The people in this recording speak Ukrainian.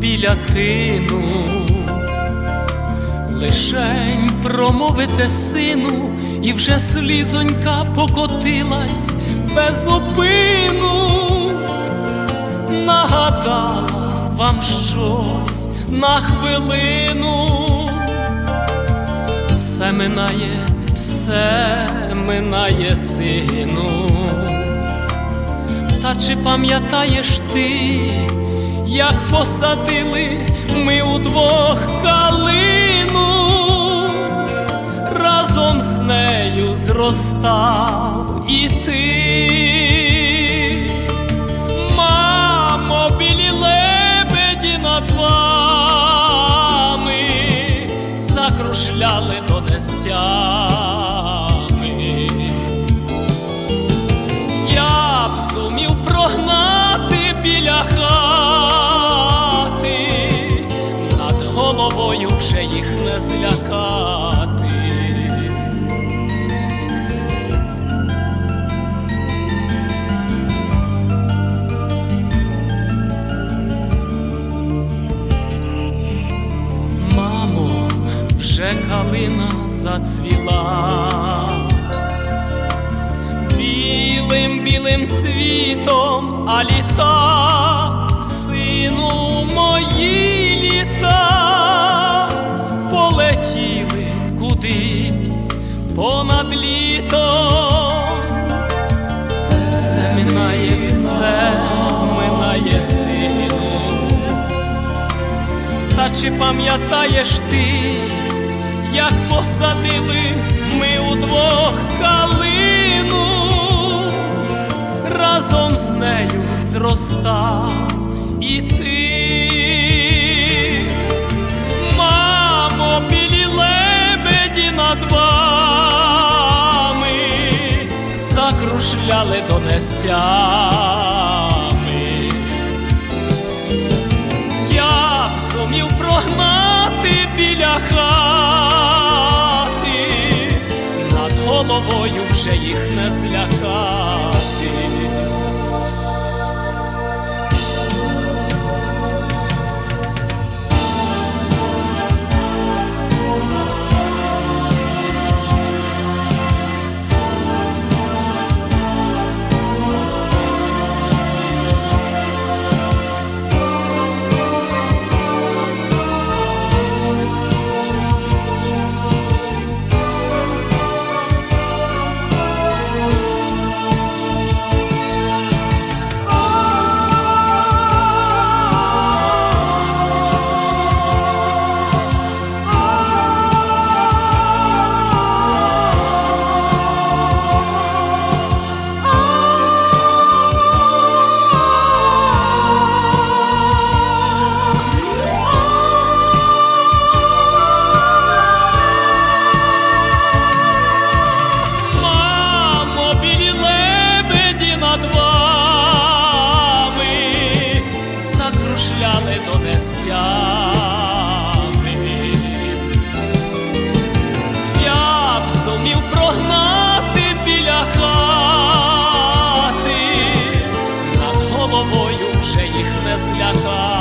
біля тину, лишень промовите сину, і вже слізонька покотилась без опину, нагадала вам щось на хвилину, все минає, все минає сину. Чи пам'ятаєш ти, як посадили ми удвох калину, разом з нею зростав і ти, злякати. Мамо, вже калина зацвіла білим білим цвітом, а літа, сину мої чи пам'ятаєш ти, як посадили ми удвох калину, разом з нею зростав і ти, мамо, білі лебеді над вами закружляли донестями. Біля хати, над головою вже їх не злякати. Головою вже їх не злякати.